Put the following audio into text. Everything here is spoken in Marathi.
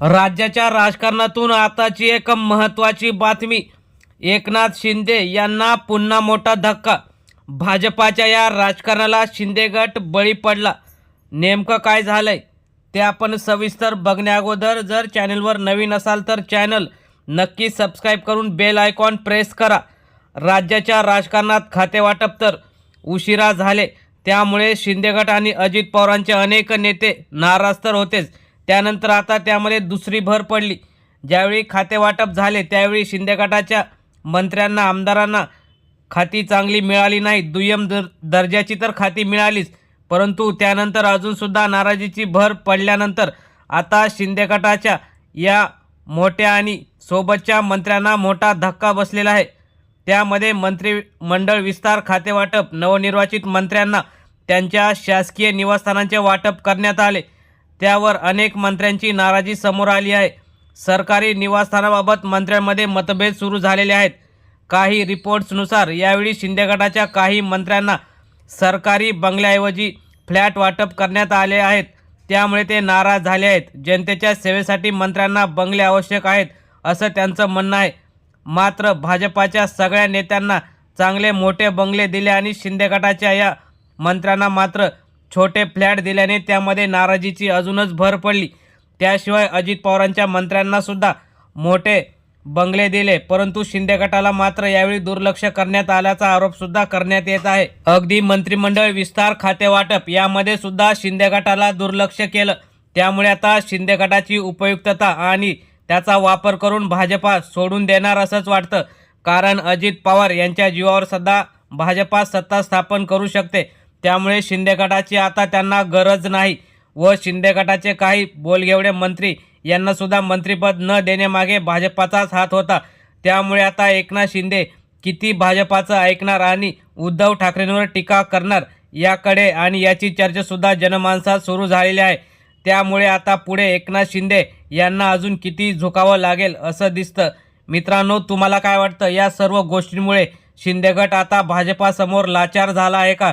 राज्याच्या राजकारणातून आताची एक महत्त्वाची बातमी. एकनाथ शिंदे यांना पुन्हा मोठा धक्का. भाजपाच्या या राजकारणाला शिंदे गट बळी पडला. नेमकं काय झालंय ते आपण सविस्तर बघण्याअगोदर जर चॅनलवर नवीन असाल तर चॅनल नक्की सबस्क्राईब करून बेल आयकॉन प्रेस करा. राज्याच्या राजकारणात खातेवाटप तर उशिरा झाले त्यामुळे शिंदे गट आणि अजित पवारांचे अनेक नेते नाराज तर होतेच. त्यानंतर आता त्यामध्ये दुसरी भर पडली. ज्यावेळी खातेवाटप झाले त्यावेळी शिंदे गटाच्या मंत्र्यांना आमदारांना खाती चांगली मिळाली नाही. दुय्यम दर दर्जाची तर खाती मिळालीच परंतु त्यानंतर अजूनसुद्धा नाराजीची भर पडल्यानंतर आता शिंदे गटाच्या या मोठ्या आणि सोबतच्या मंत्र्यांना मोठा धक्का बसलेला आहे. त्यामध्ये मंत्रिमंडळ विस्तार खातेवाटप नवनिर्वाचित मंत्र्यांना त्यांच्या शासकीय निवासस्थानांचे वाटप करण्यात आले. त्यावर अनेक मंत्र्यांची नाराजी समोर आली आहे. सरकारी निवासस्थानाबाबत मंत्र्यांमध्ये मतभेद सुरू झालेले आहेत. काही रिपोर्ट्सनुसार यावेळी शिंदे गटाच्या काही मंत्र्यांना सरकारी बंगल्याऐवजी फ्लॅट वाटप करण्यात आले आहेत. त्यामुळे ते नाराज झाले आहेत. जनतेच्या सेवेसाठी मंत्र्यांना बंगले आवश्यक आहेत असं त्यांचं म्हणणं आहे. मात्र भाजपाच्या सगळ्या नेत्यांना चांगले मोठे बंगले दिले आणि शिंदे गटाच्या या मंत्र्यांना मात्र छोटे फ्लॅट दिल्याने त्यामध्ये नाराजीची अजूनच भर पडली. त्याशिवाय अजित पवारांच्या मंत्र्यांनासुद्धा मोठे बंगले दिले. परंतु शिंदे गटाला मात्र यावेळी दुर्लक्ष करण्यात आल्याचा आरोप सुद्धा करण्यात येत आहे. अगदी मंत्रिमंडळ विस्तार खाते वाटप यामध्ये सुद्धा शिंदे गटाला दुर्लक्ष केलं. त्यामुळे आता शिंदे गटाची उपयुक्तता आणि त्याचा वापर करून भाजपा सोडून देणार असंच वाटतं. कारण अजित पवार यांच्या जीवावर सध्या भाजपा सत्ता स्थापन करू शकते. त्यामुळे शिंदे गटाची आता त्यांना गरज नाही व शिंदे गटाचे काही बोलगेवडे मंत्री यांनासुद्धा मंत्रिपद न देण्यामागे भाजपाचाच हात होता. त्यामुळे आता एकनाथ शिंदे किती भाजपाचं ऐकणार आणि उद्धव ठाकरेंवर टीका करणार याकडे आणि याची चर्चासुद्धा जनमानसात सुरू झालेली आहे. त्यामुळे आता पुढे एकनाथ शिंदे यांना अजून किती झुकावं लागेल असं दिसतं. मित्रांनो तुम्हाला काय वाटतं? या सर्व गोष्टींमुळे शिंदेगट आता भाजपासमोर लाचार झाला आहे का?